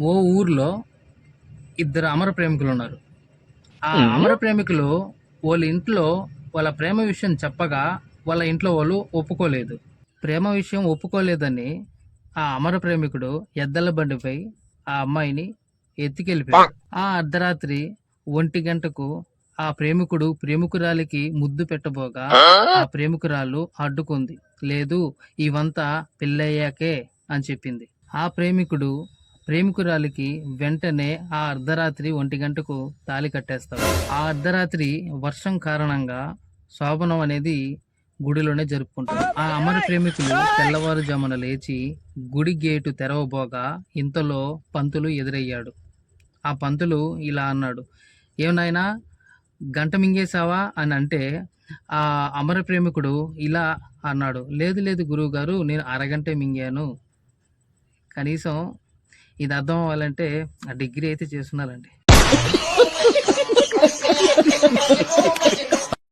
ఓ ఊర్లో ఇద్దరు అమర ప్రేమికులు ఉన్నారు. ఆ అమర ప్రేమికులు వాళ్ళ ఇంట్లో వాళ్ళ ప్రేమ విషయం చెప్పగా వాళ్ళ ఇంట్లో వాళ్ళు ఒప్పుకోలేదు. ప్రేమ విషయం ఒప్పుకోలేదని ఆ అమర ప్రేమికుడు ఎద్దల బండిపై ఆ అమ్మాయిని ఎత్తుకెళ్ళిపోయాడు. ఆ అర్ధరాత్రి ఒంటి గంటకు ఆ ప్రేమికుడు ప్రేమికురాలికి ముద్దు పెట్టబోగా ఆ ప్రేమికురాలు అడ్డుకుంది. లేదు ఇవంతా పెళ్ళయ్యాకే అని చెప్పింది. ఆ ప్రేమికుడు ప్రేమికురాలికి వెంటనే ఆ అర్ధరాత్రి ఒంటి గంటకు తాళి కట్టేస్తాడు. ఆ అర్ధరాత్రి వర్షం కారణంగా శోభనం అనేది గుడిలోనే జరుపుకుంటారు. ఆ అమర ప్రేమికులు తెల్లవారుజామున లేచి గుడి గేటు తెరవబోగా ఇంతలో పంతులు ఎదురయ్యాడు. ఆ పంతులు ఇలా అన్నాడు ఏమనైనా గంట మింగేశావా? అని అంటే ఆ అమర ప్రేమికుడు ఇలా అన్నాడు లేదు లేదు గురువు గారు నేను అరగంటే మింగాను. కనీసం ఇది అర్థం అవ్వాలంటే ఆ డిగ్రీ అయితే చేస్తున్నారండి